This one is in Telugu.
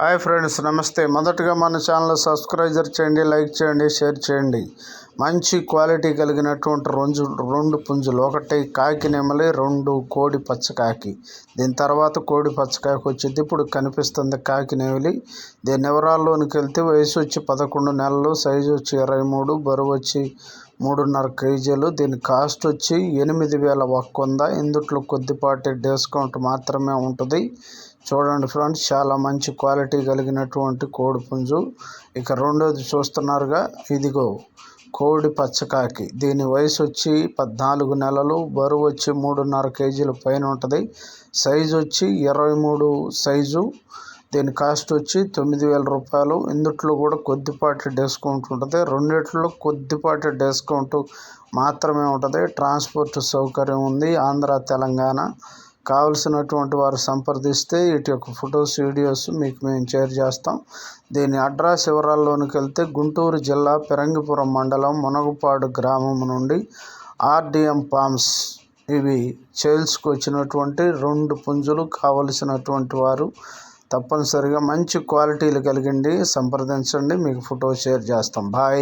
హాయ్ ఫ్రెండ్స్ నమస్తే. మొదటగా మన ఛానల్ సబ్స్క్రైబర్ చేయండి లైక్ చేయండి షేర్ చేయండి. మంచి క్వాలిటీ కలిగినటువంటి రెండు రెండు పుంజులు. ఒకటి కాకి నెమలి రెండు కోడి పచ్చకాకి. దీని తర్వాత కోడి పచ్చకాకి వచ్చింది. ఇప్పుడు కనిపిస్తుంది కాకి నెమలి. దీని వివరాల్లోనికి వెళ్తే వయసు వచ్చి పదకొండు నెలలు సైజు వచ్చి ఇరవై మూడు బరువు వచ్చి మూడున్నర కేజీలు. దీని కాస్ట్ వచ్చి ఎనిమిది వేల ఒక్క వంద ఇందుట్లో కొద్దిపాటి డిస్కౌంట్ మాత్రమే ఉంటుంది. చూడండి ఫ్రెండ్స్ చాలా మంచి క్వాలిటీ కలిగినటువంటి కోడి పుంజు. ఇక రెండోది చూస్తున్నారుగా ఇదిగో కోడి పచ్చకాకి. దీని వయసు వచ్చి పద్నాలుగు నెలలు బరువు వచ్చి మూడున్నర కేజీల పైన ఉంటుంది. సైజు వచ్చి ఇరవై మూడు సైజు. దీని కాస్ట్ వచ్చి తొమ్మిది వేల రూపాయలు. ఇందుట్లో కూడా కొద్దిపాటి డిస్కౌంట్ ఉంటుంది. రెండిట్లో కొద్దిపాటి డిస్కౌంట్ మాత్రమే ఉంటుంది. ట్రాన్స్పోర్ట్ సౌకర్యం ఉంది. ఆంధ్ర తెలంగాణ. కావలసినటువంటి వారు సంప్రదిస్తే వీటి యొక్క ఫొటోస్ వీడియోస్ మీకు మేము షేర్ చేస్తాం. దీని అడ్రస్ వివరాల్లోనికి వెళ్తే గుంటూరు జిల్లా పెరంగిపురం మండలం మునగపాడు గ్రామం నుండి ఆర్డిఎం పామ్స్. ఇవి సేల్స్కి వచ్చినటువంటి రెండు పుంజులు కావలసినటువంటి వారు తప్పనిసరిగా మంచి క్వాలిటీలు కలిగిండి సంప్రదించండి. మీకు ఫోటో షేర్ చేస్తాం. బాయ్.